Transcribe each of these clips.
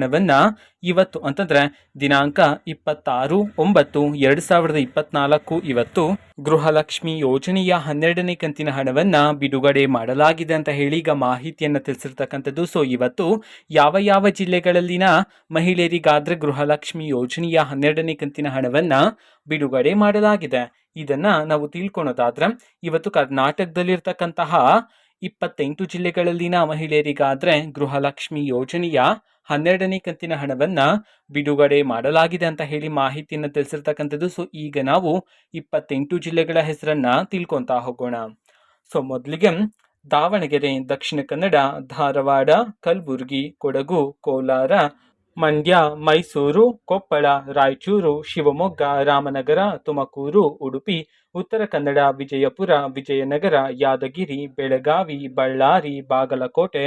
ಹಣವನ್ನ ಇವತ್ತು ಅಂತಂದ್ರೆ ದಿನಾಂಕ ಇಪ್ಪತ್ತಾರು, ಒಂಬತ್ತು, ಎರಡು ಸಾವಿರದ ಇಪ್ಪತ್ನಾಲ್ಕು ಇವತ್ತು ಗೃಹಲಕ್ಷ್ಮಿ ಯೋಜನೆಯ ಹನ್ನೆರಡನೇ ಕಂತಿನ ಹಣವನ್ನ ಬಿಡುಗಡೆ ಮಾಡಲಾಗಿದೆ ಅಂತ ಹೇಳಿ ಈಗ ಮಾಹಿತಿಯನ್ನು ತಿಳಿಸಿರ್ತಕ್ಕಂಥದ್ದು. ಸೊ ಇವತ್ತು ಯಾವ ಯಾವ ಜಿಲ್ಲೆಗಳಲ್ಲಿನ ಮಹಿಳೆಯರಿಗಾದ್ರೆ ಗೃಹಲಕ್ಷ್ಮಿ ಯೋಜನೆಯ ಹನ್ನೆರಡನೇ ಕಂತಿನ ಹಣವನ್ನ ಬಿಡುಗಡೆ ಮಾಡಲಾಗಿದೆ? ಇದನ್ನ ನಾವು ತಿಳ್ಕೊಳೋದಾದ್ರೆ, ಇವತ್ತು ಕರ್ನಾಟಕದಲ್ಲಿರ್ತಕ್ಕಂತಹ ಇಪ್ಪತ್ತೆಂಟು ಜಿಲ್ಲೆಗಳಲ್ಲಿನ ಮಹಿಳೆಯರಿಗಾದ್ರೆ ಗೃಹಲಕ್ಷ್ಮಿ ಯೋಜನೆಯ ಹನ್ನೆರಡನೇ ಕಂತಿನ ಹಣವನ್ನ ಬಿಡುಗಡೆ ಮಾಡಲಾಗಿದೆ ಅಂತ ಹೇಳಿ ಮಾಹಿತಿಯನ್ನು ತಿಳಿಸಿರ್ತಕ್ಕಂಥದ್ದು. ಸೊ ಈಗ ನಾವು ಇಪ್ಪತ್ತೆಂಟು ಜಿಲ್ಲೆಗಳ ಹೆಸರನ್ನ ತಿಳ್ಕೊಂತಾ ಹೋಗೋಣ. ಸೊ ಮೊದಲಿಗೆ ದಾವಣಗೆರೆ, ದಕ್ಷಿಣ ಕನ್ನಡ, ಧಾರವಾಡ, ಕಲಬುರಗಿ, ಕೊಡಗು, ಕೋಲಾರ, ಮಂಡ್ಯ, ಮೈಸೂರು, ಕೊಪ್ಪಳ, ರಾಯಚೂರು, ಶಿವಮೊಗ್ಗ, ರಾಮನಗರ, ತುಮಕೂರು, ಉಡುಪಿ, ಉತ್ತರ ಕನ್ನಡ, ವಿಜಯಪುರ, ವಿಜಯನಗರ, ಯಾದಗಿರಿ, ಬೆಳಗಾವಿ, ಬಳ್ಳಾರಿ, ಬಾಗಲಕೋಟೆ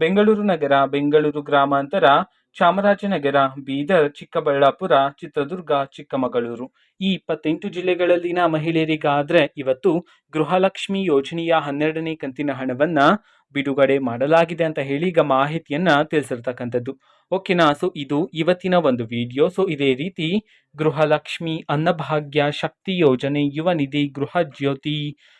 ಬೆಂಗಳೂರು ನಗರ, ಬೆಂಗಳೂರು ಗ್ರಾಮಾಂತರ, ಚಾಮರಾಜನಗರ, ಬೀದರ್, ಚಿಕ್ಕಬಳ್ಳಾಪುರ, ಚಿತ್ರದುರ್ಗ, ಚಿಕ್ಕಮಗಳೂರು. ಈ ಇಪ್ಪತ್ತೆಂಟು ಜಿಲ್ಲೆಗಳಲ್ಲಿನ ಮಹಿಳೆಯರಿಗಾದ್ರೆ ಇವತ್ತು ಗೃಹಲಕ್ಷ್ಮಿ ಯೋಜನೆಯ ಹನ್ನೆರಡನೇ ಕಂತಿನ ಹಣವನ್ನ ಬಿಡುಗಡೆ ಮಾಡಲಾಗಿದೆ ಅಂತ ಹೇಳಿ ಈಗ ಮಾಹಿತಿಯನ್ನ ತಿಳಿಸಿರ್ತಕ್ಕಂಥದ್ದು. ಓಕೆನಾ ಸೊ ಇದು ಇವತ್ತಿನ ಒಂದು ವಿಡಿಯೋ ಸೊ ಇದೇ ರೀತಿ ಗೃಹಲಕ್ಷ್ಮಿ ಅನ್ನಭಾಗ್ಯ ಶಕ್ತಿ ಯೋಜನೆ ಯುವ ನಿಧಿ ಗೃಹ ಜ್ಯೋತಿ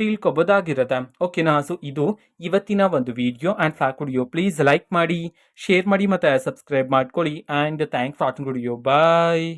ತಿಳ್ಕೊಬೋದಾಗಿರುತ್ತೆ ಓಕೆನಾ ಸೊ ಇದು ಇವತ್ತಿನ ಒಂದು video and fact video please like ಮಾಡಿ ಶೇರ್ ಮಾಡಿ, ಮತ್ತು ಸಬ್ಸ್ಕ್ರೈಬ್ ಮಾಡ್ಕೊಳ್ಳಿ. And thanks for watching video bye